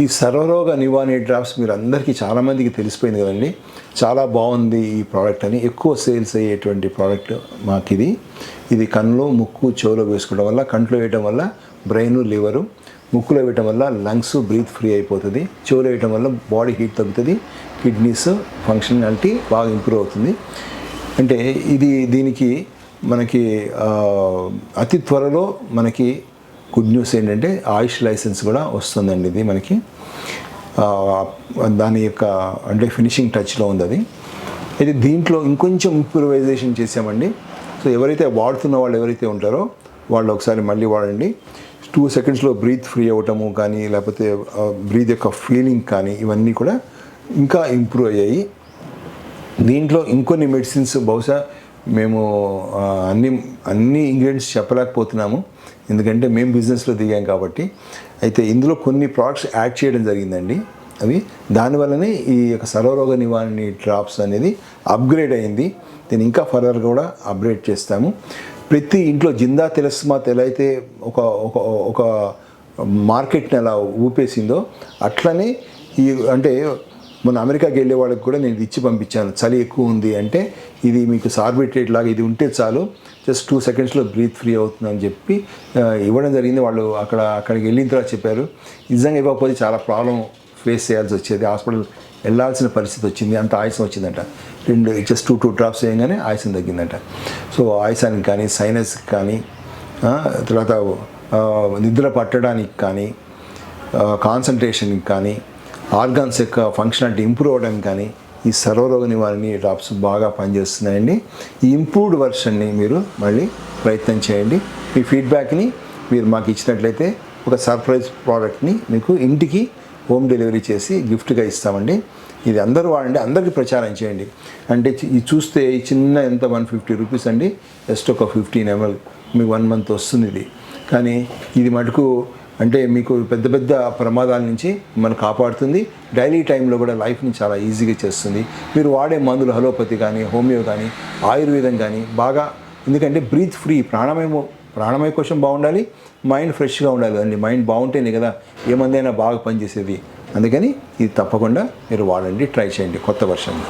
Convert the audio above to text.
ఈ సర్వరోగ నివారణ డ్రాప్స్ మీరు అందరికీ చాలామందికి తెలిసిపోయింది కదండి. చాలా బాగుంది ఈ ప్రోడక్ట్ అని. ఎక్కువ సేల్స్ అయ్యేటువంటి ప్రోడక్ట్ మాకు ఇది. ఇది కన్నులో ముక్కు చెవులో వేసుకోవడం వల్ల కంట్లో వేయడం వల్ల బ్రెయిన్ లివరు ముక్కులో వేయటం వల్ల లంగ్స్ బ్రీత్ ఫ్రీ అయిపోతుంది. చెవులో వేయటం వల్ల బాడీ హీట్ తగ్గుతుంది. కిడ్నీస్ ఫంక్షనాలిటీ బాగా ఇంప్రూవ్ అవుతుంది. అంటే ఇది దీనికి మనకి అతి త్వరలో మనకి గుడ్ న్యూస్ ఏంటంటే ఆయుష్ లైసెన్స్ కూడా వస్తుందండి ఇది మనకి. దాని యొక్క అంటే ఫినిషింగ్ టచ్లో ఉంది అది అయితే దీంట్లో ఇంకొంచెం ఇంప్రూవైజేషన్ చేసామండి. సో ఎవరైతే వాడుతున్న వాళ్ళు ఎవరైతే ఉంటారో వాళ్ళు ఒకసారి మళ్ళీ వాడండి. టూ సెకండ్స్లో బ్రీత్ ఫ్రీ అవ్వటము కానీ లేకపోతే బ్రీత్ యొక్క ఫీలింగ్ కానీ ఇవన్నీ కూడా ఇంకా ఇంప్రూవ్ అయ్యాయి. దీంట్లో ఇంకొన్ని మెడిసిన్స్ బహుశా మేము అన్ని అన్ని ఇంగ్రీడియంట్స్ చెప్పలేకపోతున్నాము. ఎందుకంటే మేము బిజినెస్లో దిగాం కాబట్టి. అయితే ఇందులో కొన్ని ప్రోడక్ట్స్ యాడ్ చేయడం జరిగిందండి. అవి దానివల్లనే ఈ యొక్క సర్వరోగ నివారణ డ్రాప్స్ అనేది అప్గ్రేడ్ అయింది. దీన్ని ఇంకా ఫర్దర్ కూడా అప్గ్రేడ్ చేస్తాము. ప్రతి ఇంట్లో జిందా తెలస్మాత్ ఎలా అయితే ఒక ఒక ఒక మార్కెట్ని అలా ఊపేసిందో అట్లనే ఈ అంటే మన అమెరికాకి వెళ్ళే వాళ్ళకి కూడా నేను ఇచ్చి పంపించాను. చలి ఎక్కువ ఉంది అంటే ఇది మీకు సార్బిట్రేట్ లాగా ఇది ఉంటే చాలు. జస్ట్ టూ సెకండ్స్లో బ్రీత్ ఫ్రీ అవుతుందని చెప్పి ఇవ్వడం జరిగింది. వాళ్ళు అక్కడ అక్కడికి వెళ్ళిన తర్వాత చెప్పారు. నిజంగా ఇవ్వకపోతే చాలా ప్రాబ్లం ఫేస్ చేయాల్సి వచ్చేది. హాస్పిటల్ వెళ్ళాల్సిన పరిస్థితి వచ్చింది. అంత ఆయాసం వచ్చిందంట. రెండు జస్ట్ టూ టూ డ్రాప్స్ వేయగానే ఆయాసం తగ్గిందంట. సో ఆయాసానికి కానీ సైనస్కి కానీ తర్వాత నిద్ర పట్టడానికి కానీ కాన్సన్ట్రేషన్కి కానీ ఆర్గాన్స్ యొక్క ఫంక్షనాలిటీ ఇంప్రూవ్ అవ్వడానికి కానీ ఈ సర్వరోగ నివారణి డ్రాప్స్ బాగా పనిచేస్తున్నాయండి. ఈ ఇంప్రూవ్డ్ వర్షన్ని మీరు మళ్ళీ ప్రయత్నం చేయండి. మీ ఫీడ్బ్యాక్ని మీరు మాకు ఇచ్చినట్లయితే ఒక సర్ప్రైజ్ ప్రోడక్ట్ని మీకు ఇంటికి హోమ్ డెలివరీ చేసి గిఫ్ట్గా ఇస్తామండి. ఇది అందరూ వాడండి అందరికీ ప్రచారం చేయండి. అంటే ఇది చూస్తే ఈ చిన్న ఎంత వన్ ఫిఫ్టీ రూపీస్ అండి? జస్ట్ ఒక ఫిఫ్టీన్ ఎంఎల్. మీకు వన్ మంత్ వస్తుంది ఇది. కానీ ఇది మటుకు అంటే మీకు పెద్ద పెద్ద ప్రమాదాల నుంచి మనం కాపాడుతుంది. డైలీ టైంలో కూడా లైఫ్ని చాలా ఈజీగా చేస్తుంది. మీరు వాడే మందులు హలోపతి కానీ హోమియో కానీ ఆయుర్వేదం కానీ బాగా ఎందుకంటే బ్రీత్ ఫ్రీ ప్రాణమయము ప్రాణమయ కోసం బాగుండాలి మైండ్ ఫ్రెష్గా ఉండాలి అండి. మైండ్ బాగుంటేనే కదా ఏ మందైనా బాగా పనిచేసేది. అందుకని ఇది తప్పకుండా మీరు వాడండి ట్రై చేయండి కొత్త వర్షంలో